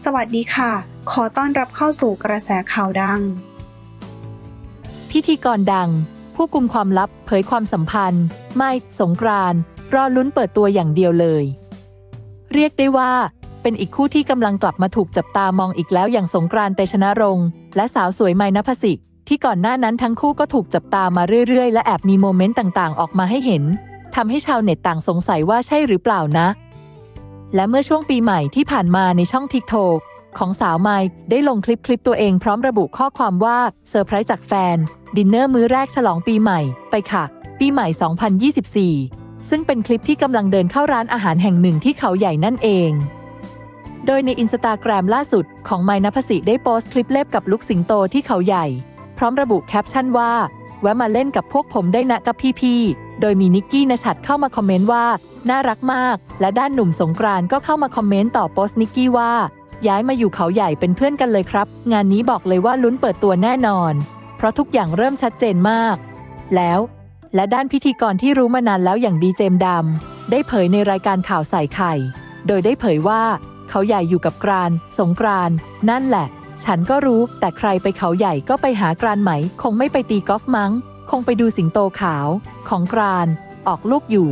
สวัสดีค่ะ ขอต้อนรับเข้าสู่กระแสข่าวดัง พิธีกรดัง ผู้กุมความลับเผยความสัมพันธ์ ไม่สงกรานต์รอลุ้นเปิดตัวอย่างเดียวเลย เรียกได้ว่า เป็นอีกคู่ที่กำลังกลับมาถูกจับตามองอีกแล้วอย่างสงกรานต์เตชนรงค์และสาวสวยไมนพสิกที่ก่อนหน้านั้นทั้งคู่ก็ถูกจับตามาเรื่อยๆ และแอบมีโมเมนต์ต่างๆ ออกมาให้เห็นทำให้ชาวเน็ตต่างสงสัยว่าใช่หรือเปล่านะ และเมื่อช่วงปีใหม่ที่ผ่านมาในช่องทิกโ k ของสาวไมค์ได้ลงคลิปคลิปตัวเองพร้อมระบุข้อความว่าเซอร์ไพรส์จากแฟน ดินเนอร์มื้อแรกฉลองปีใหม่ไปค่ะ ปีใหม่ 2024 ซึ่งเป็นคลิปที่กำลังเดินเข้าร้านอาหารแห่งหนึ่งที่เขาใหญ่นั่นเอง โดยในอินสตาแกรมล่าสุดของไมค์นพสิได้โพสต์คลิปเล็บกับลูกสิงโตที่เขาใหญ่ พร้อมระบุแคปชั่นว่าแวะมาเล่นกับพวกผมได้นะกับพี่ๆ โดยมีนิกกี้นชัดเข้ามาคอมเมนต์ว่า น่ารักมาก และด้านหนุ่มสงกรานก็เข้ามาคอมเมนต์ต่อโพสต์นิกกี้ว่า ย้ายมาอยู่เขาใหญ่เป็นเพื่อนกันเลยครับ งานนี้บอกเลยว่าลุ้นเปิดตัวแน่นอน เพราะทุกอย่างเริ่มชัดเจนมาก แล้ว และด้านพิธีกรที่รู้มานานแล้วอย่างดีเจมดำได้เผยในรายการข่าวใส่ไข่ โดยได้เผยว่า เขาใหญ่อยู่กับกราน สงกรานนั่นแหละ ฉันก็รู้ แต่ใครไปเขาใหญ่ก็ไปหากรานไหม คงไม่ไปตีกอล์ฟมั้ง คงไปดูสิงโตขาว ของกราน ออกลูกอยู่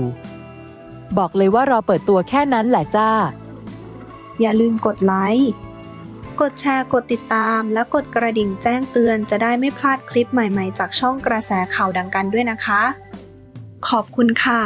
บอกเลยว่ารอเปิดตัวแค่นั้นแหละจ้า อย่าลืมกดไลค์ กดแชร์ กดติดตาม และกดกระดิ่งแจ้งเตือนจะได้ไม่พลาดคลิปใหม่ๆ จากช่องกระแสข่าวดังกันด้วยนะคะ ขอบคุณค่ะ